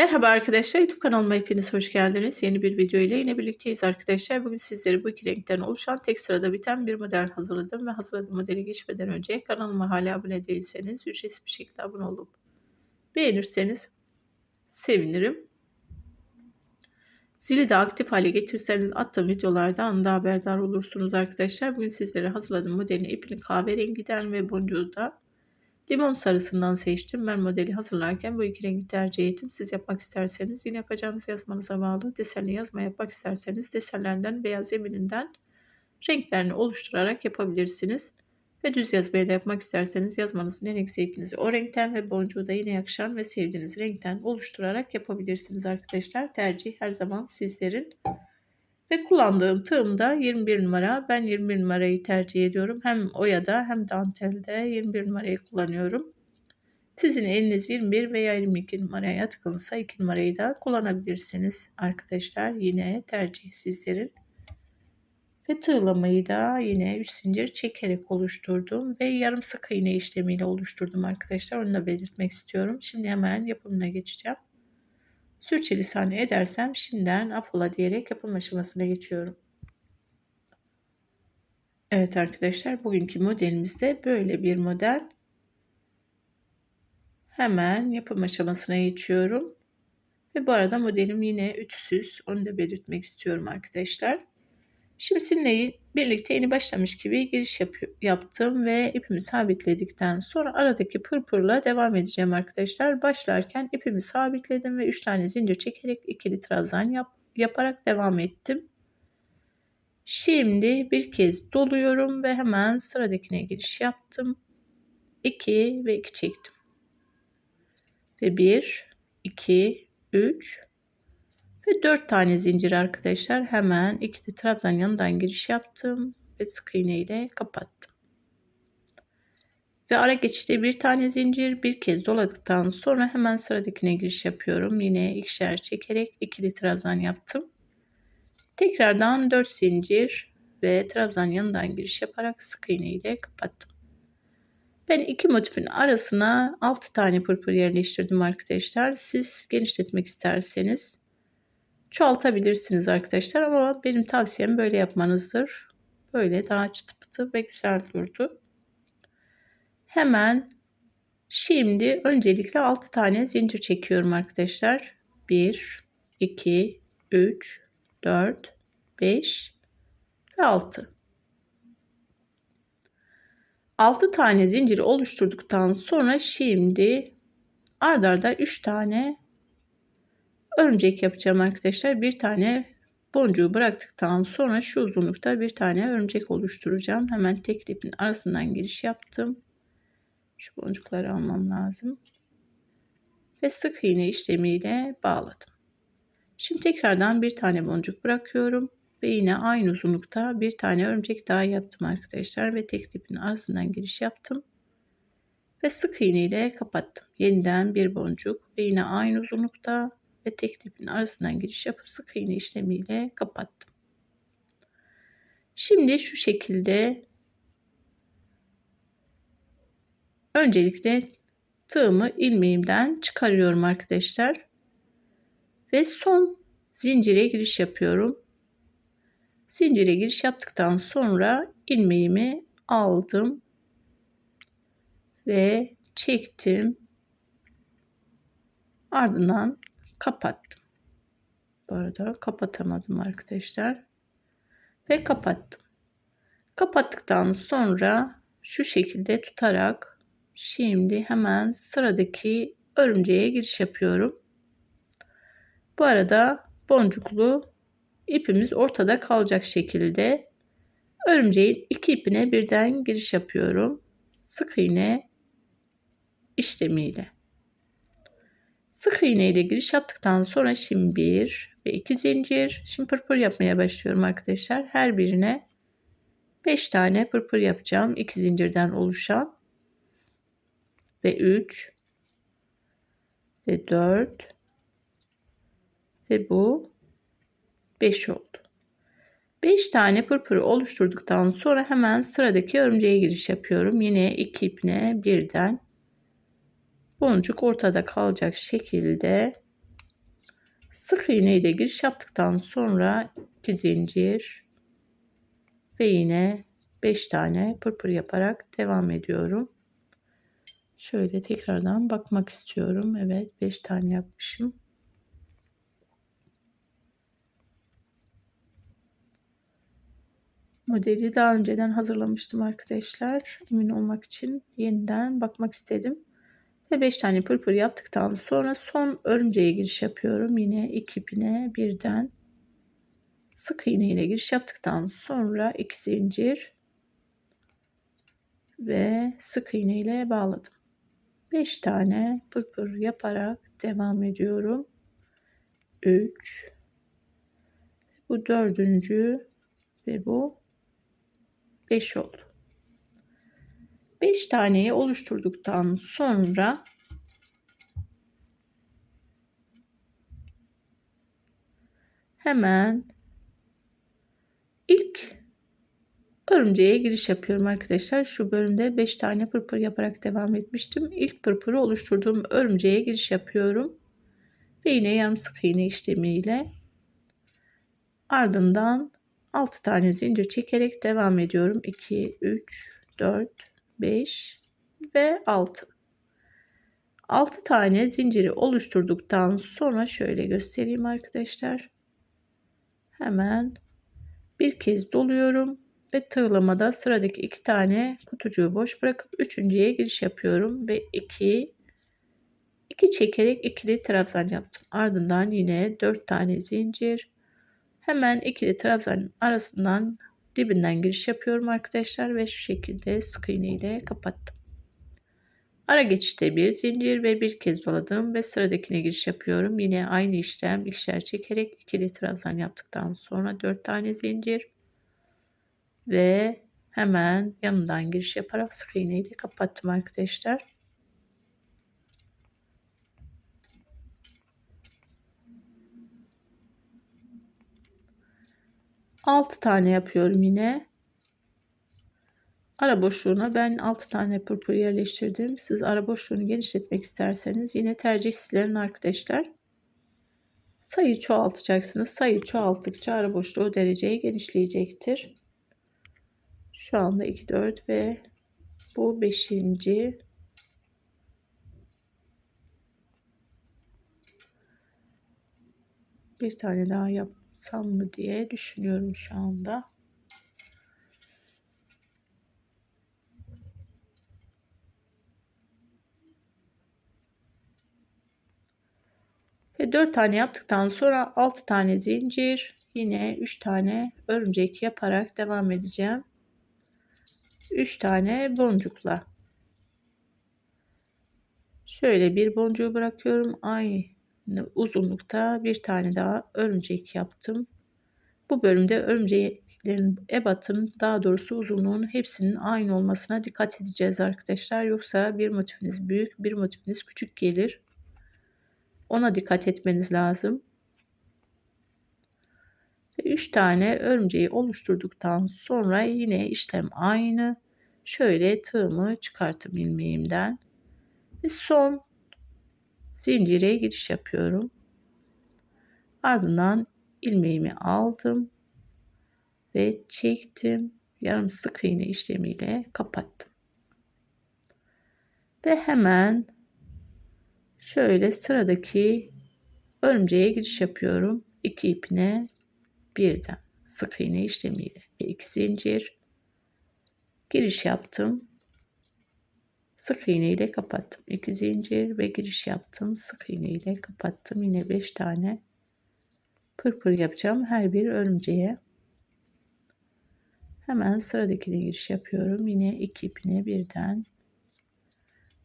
Merhaba arkadaşlar YouTube kanalıma hepiniz hoş geldiniz. Yeni bir video ile yine birlikteyiz arkadaşlar. Bugün sizlere bu iki renkten oluşan tek sırada biten bir model hazırladım ve hazırladığım modeli geçmeden önce kanalıma hala abone değilseniz ücretsiz bir şekilde abone olup beğenirseniz sevinirim. Zili de aktif hale getirirseniz attığım videolardan da haberdar olursunuz arkadaşlar. Bugün sizlere hazırladığım modelin ipini kahverengiden ve boncuğu da Limon sarısından seçtim. Ben modeli hazırlarken bu iki rengi tercih ettim. Siz yapmak isterseniz yine yapacağınız yazmanıza bağlı. Desenli yazma yapmak isterseniz desenlerden veya zemininden renklerini oluşturarak yapabilirsiniz. Ve düz yazmayı da yapmak isterseniz yazmanızın en renk zevkinizi o renkten ve boncuğu da yine yakışan ve sevdiğiniz renkten oluşturarak yapabilirsiniz arkadaşlar. Tercih her zaman sizlerin. Ve kullandığım tığım da 21 numara. Ben 21 numarayı tercih ediyorum. Hem oyada hem dantelde 21 numarayı kullanıyorum. Sizin eliniz 21 veya 22 numaraya tıkılırsa 2 numarayı da kullanabilirsiniz arkadaşlar. Yine tercih sizlerin. Ve tığlamayı da yine 3 zincir çekerek oluşturdum ve yarım sık iğne işlemiyle oluşturdum arkadaşlar. Onu da belirtmek istiyorum. Şimdi hemen yapımına geçeceğim. Sürçülisan edersem şimdiden affola diyerek yapım aşamasına geçiyorum. Evet arkadaşlar bugünkü modelimizde böyle bir model. Hemen yapım aşamasına geçiyorum. Ve bu arada modelim yine ütüsüz. Onu da belirtmek istiyorum arkadaşlar. Şimdi sizinle birlikte yeni başlamış gibi giriş yap yaptım ve ipimi sabitledikten sonra aradaki pırpırla devam edeceğim arkadaşlar. Başlarken ipimi sabitledim ve 3 tane zincir çekerek ikili trabzan yap yaparak devam ettim. Şimdi bir kez doluyorum ve hemen sıradakine giriş yaptım. 2 ve 2 çektim. Ve 1, 2, 3, ve 4 tane zincir arkadaşlar. Hemen ikili trabzan yanından giriş yaptım. Ve sık iğne ile kapattım. Ve ara geçişte bir tane zincir bir kez doladıktan sonra hemen sıradakine giriş yapıyorum. Yine ikişer çekerek ikili trabzan yaptım. Tekrardan 4 zincir ve trabzan yanından giriş yaparak sık iğne ile kapattım. Ben iki motifin arasına 6 tane pırpır yerleştirdim arkadaşlar. Siz genişletmek isterseniz çoğaltabilirsiniz arkadaşlar ama benim tavsiyem böyle yapmanızdır. Böyle daha çıtı pıtı ve güzel durdu. Hemen şimdi öncelikle 6 tane zincir çekiyorum arkadaşlar. 1, 2, 3, 4, 5 ve 6. 6 tane zinciri oluşturduktan sonra şimdi ardarda 3 tane örümcek yapacağım arkadaşlar. Bir tane boncuğu bıraktıktan sonra şu uzunlukta bir tane örümcek oluşturacağım. Hemen tek ipin arasından giriş yaptım. Şu boncukları almam lazım. Ve sık iğne işlemiyle bağladım. Şimdi tekrardan bir tane boncuk bırakıyorum. Ve yine aynı uzunlukta bir tane örümcek daha yaptım arkadaşlar. Ve tek ipin arasından giriş yaptım. Ve sık iğne ile kapattım. Yeniden bir boncuk ve yine aynı uzunlukta ve tek dipin arasından giriş yapıp sık iğne işlemiyle kapattım. Şimdi şu şekilde öncelikle tığımı ilmeğimden çıkarıyorum arkadaşlar. Ve son zincire giriş yapıyorum. Zincire giriş yaptıktan sonra ilmeğimi aldım ve çektim. Ardından kapattım. Bu arada kapatamadım arkadaşlar. Ve kapattım. Kapattıktan sonra şu şekilde tutarak şimdi hemen sıradaki örümceğe giriş yapıyorum. Bu arada boncuklu ipimiz ortada kalacak şekilde örümceğin iki ipine birden giriş yapıyorum. Sık iğne işlemiyle. Sık iğne ile giriş yaptıktan sonra şimdi bir ve iki zincir. Şimdi pırpır yapmaya başlıyorum arkadaşlar. Her birine 5 tane pırpır yapacağım. 2 zincirden oluşan. Ve 3 ve 4 ve bu 5 oldu. 5 tane pırpırı oluşturduktan sonra hemen sıradaki örümceğe giriş yapıyorum. Yine iki ipine birden boncuk ortada kalacak şekilde Sık iğne ile giriş yaptıktan sonra 2 zincir ve yine 5 tane pırpır yaparak devam ediyorum. Şöyle tekrardan bakmak istiyorum. Evet 5 tane yapmışım. Modeli daha önceden hazırlamıştım arkadaşlar. Emin olmak için yeniden bakmak istedim. Ve 5 tane pırpır yaptıktan sonra son örümceğe giriş yapıyorum. Yine iki ipine birden sık iğne ile giriş yaptıktan sonra iki zincir ve sık iğne ile bağladım. 5 tane pırpır yaparak devam ediyorum. 3 bu dördüncü ve bu 5 oldu. 5 taneyi oluşturduktan sonra hemen ilk örümceğe giriş yapıyorum arkadaşlar. Şu bölümde 5 tane pırpır yaparak devam etmiştim. İlk pırpırı oluşturduğum örümceğe giriş yapıyorum. Ve yine yarım sık iğne işlemiyle ardından 6 tane zincir çekerek devam ediyorum. 2, 3, 4, 5 ve 6. 6 tane zinciri oluşturduktan sonra şöyle göstereyim arkadaşlar. Hemen bir kez doluyorum ve tığlamada sıradaki iki tane kutucuğu boş bırakıp üçüncüye giriş yapıyorum ve 2 2 çekerek ikili trabzan yaptım. Ardından yine 4 tane zincir Hemen ikili trabzanın arasından dibinden giriş yapıyorum arkadaşlar ve şu şekilde sık iğne ile kapattım. Ara geçişte bir zincir ve bir kez doladım ve sıradakine giriş yapıyorum. Yine aynı işlem ikişer çekerek ikili trabzan yaptıktan sonra 4 tane zincir ve hemen yanından giriş yaparak sık iğne ile kapattım arkadaşlar. 6 tane yapıyorum yine. Ara boşluğuna ben 6 tane pırpır yerleştirdim. Siz ara boşluğunu genişletmek isterseniz yine tercih sizlerin arkadaşlar. Sayı çoğaltacaksınız. Sayı çoğalttıkça ara boşluğu dereceyi genişleyecektir. Şu anda 2, 4 ve bu 5. Bir tane daha yap yapsam mı diye düşünüyorum şu anda. Ve 4 tane yaptıktan sonra 6 tane zincir yine 3 tane örümcek yaparak devam edeceğim. 3 tane boncukla. Şöyle bir boncuğu bırakıyorum. Ay uzunlukta bir tane daha örümcek yaptım. Bu bölümde örümceklerin ebatın daha doğrusu uzunluğun hepsinin aynı olmasına dikkat edeceğiz arkadaşlar. Yoksa bir motifiniz büyük bir motifiniz küçük gelir. Ona dikkat etmeniz lazım. 3 tane örümceği oluşturduktan sonra yine işlem aynı. Şöyle tığımı çıkartıp ilmeğimden. Ve son zincire giriş yapıyorum. Ardından ilmeğimi aldım ve çektim. Yarım sık iğne işlemiyle kapattım. Ve hemen şöyle sıradaki örümceğe giriş yapıyorum. İki ipine birden sık iğne işlemiyle ve zincir giriş yaptım sık iğne ile kapattım. 2 zincir ve giriş yaptım. Sık iğne ile kapattım. Yine 5 tane pırpır yapacağım her bir örümceğe. Hemen sıradakine giriş yapıyorum. Yine iki ipine birden.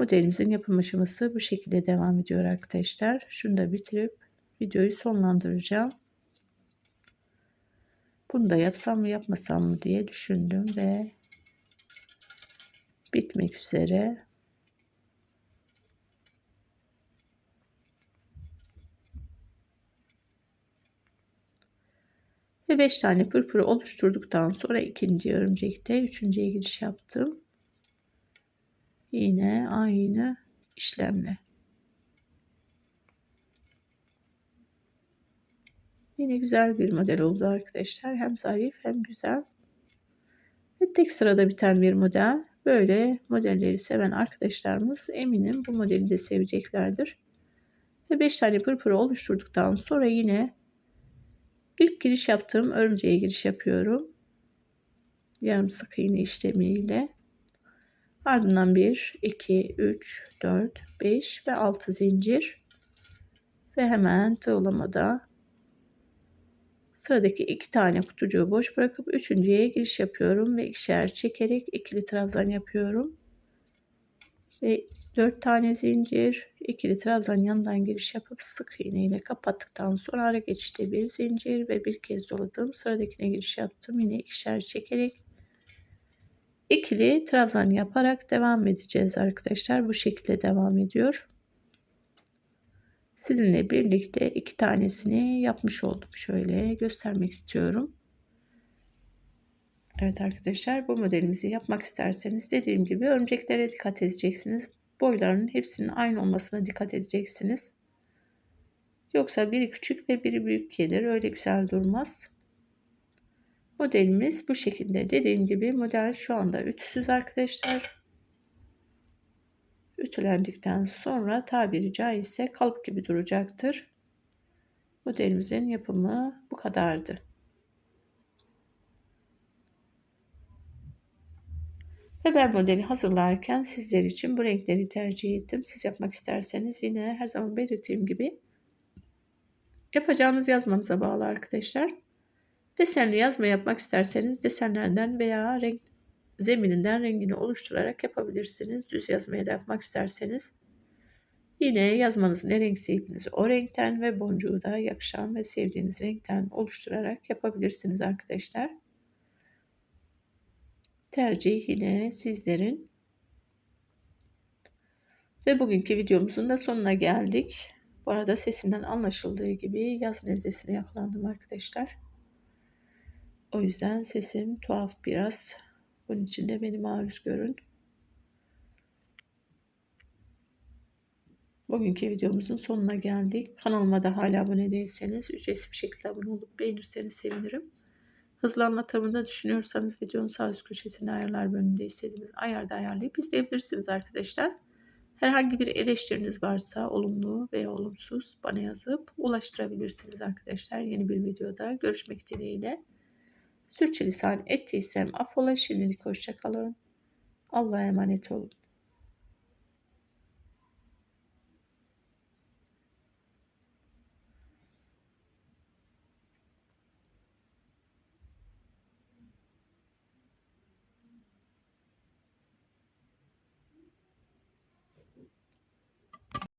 Modelimizin yapım aşaması bu şekilde devam ediyor arkadaşlar. Şunu da bitirip videoyu sonlandıracağım. Bunu da yapsam mı yapmasam mı diye düşündüm ve bitmek üzere. Ve 5 tane pırpırı oluşturduktan sonra ikinci örümcekte üçüncüye giriş yaptım. Yine aynı işlemle. Yine güzel bir model oldu arkadaşlar. Hem zarif hem güzel. Ve tek sırada biten bir model. Böyle modelleri seven arkadaşlarımız eminim bu modeli de seveceklerdir. Ve 5 tane pırpırı oluşturduktan sonra yine ilk giriş yaptığım örümceğe giriş yapıyorum. Yarım sık iğne işlemiyle. Ardından 1, 2, 3, 4, 5 ve 6 zincir. Ve hemen tığlamada sıradaki iki tane kutucuğu boş bırakıp üçüncüye giriş yapıyorum ve ikişer çekerek ikili trabzan yapıyorum. Ve 4 tane zincir, ikili trabzan yandan giriş yapıp sık iğne ile kapattıktan sonra ara geçişte bir zincir ve bir kez doladım. Sıradakine giriş yaptım. Yine ikişer çekerek ikili trabzan yaparak devam edeceğiz arkadaşlar. Bu şekilde devam ediyor. Sizinle birlikte iki tanesini yapmış oldum. Şöyle göstermek istiyorum. Evet arkadaşlar bu modelimizi yapmak isterseniz dediğim gibi örümceklere dikkat edeceksiniz. Boylarının hepsinin aynı olmasına dikkat edeceksiniz. Yoksa biri küçük ve biri büyük gelir. Öyle güzel durmaz. Modelimiz bu şekilde. Dediğim gibi model şu anda ütüsüz arkadaşlar. Ütülendikten sonra tabiri caizse kalıp gibi duracaktır. Modelimizin yapımı bu kadardı. Ve ben modeli hazırlarken sizler için bu renkleri tercih ettim. Siz yapmak isterseniz yine her zaman belirttiğim gibi yapacağınız yazmanıza bağlı arkadaşlar. Desenli yazma yapmak isterseniz desenlerden veya renk zemininden rengini oluşturarak yapabilirsiniz. Düz yazmaya da yapmak isterseniz yine yazmanız ne renkse ipinizi o renkten ve boncuğu da yakışan ve sevdiğiniz renkten oluşturarak yapabilirsiniz arkadaşlar. Tercih yine sizlerin. Ve bugünkü videomuzun da sonuna geldik. Bu arada sesimden anlaşıldığı gibi yaz nezlesine yakalandım arkadaşlar. O yüzden sesim tuhaf biraz. Bunun için de beni maruz görün. Bugünkü videomuzun sonuna geldik. Kanalıma da hala abone değilseniz ücretsiz bir şekilde abone olup beğenirseniz sevinirim. Hızlı anlatımını düşünüyorsanız videonun sağ üst köşesinde ayarlar bölümünde istediğiniz ayarda ayarlayıp izleyebilirsiniz arkadaşlar. Herhangi bir eleştiriniz varsa olumlu veya olumsuz bana yazıp ulaştırabilirsiniz arkadaşlar. Yeni bir videoda görüşmek dileğiyle. Sürçülisan ettiysem affola şimdilik hoşçakalın. Allah'a emanet olun.